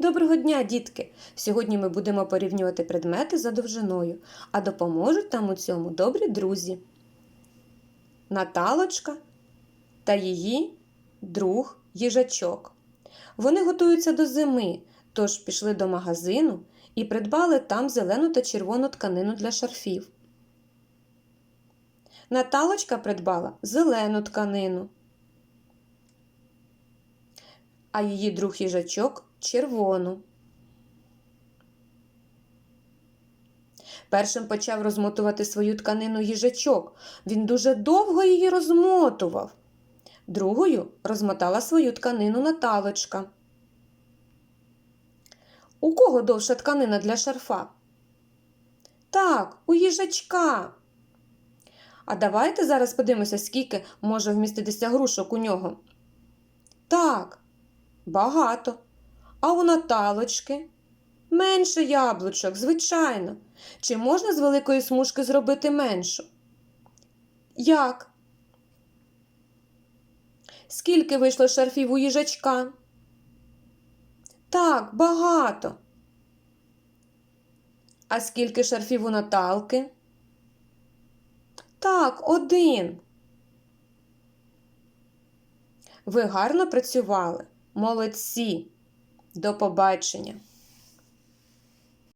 Доброго дня, дітки! Сьогодні ми будемо порівнювати предмети за довжиною, а допоможуть нам у цьому добрі друзі. Наталочка та її друг їжачок. Вони готуються до зими, тож пішли до магазину і придбали там зелену та червону тканину для шарфів. Наталочка придбала зелену тканину, а її друг їжачок червону. Першим почав розмотувати свою тканину їжачок. Він дуже довго її розмотував. Другою розмотала свою тканину Наталочка. У кого довша тканина для шарфа? Так, у їжачка. А давайте зараз подивимося, скільки може вміститися грушок у нього. Так, багато. А у Наталочки менше яблучок, звичайно. Чи можна з великої смужки зробити меншу? Як? Скільки вийшло шарфів у їжачка? Так, багато. А скільки шарфів у Наталки? Так, один. Ви гарно працювали. Молодці. До побачення.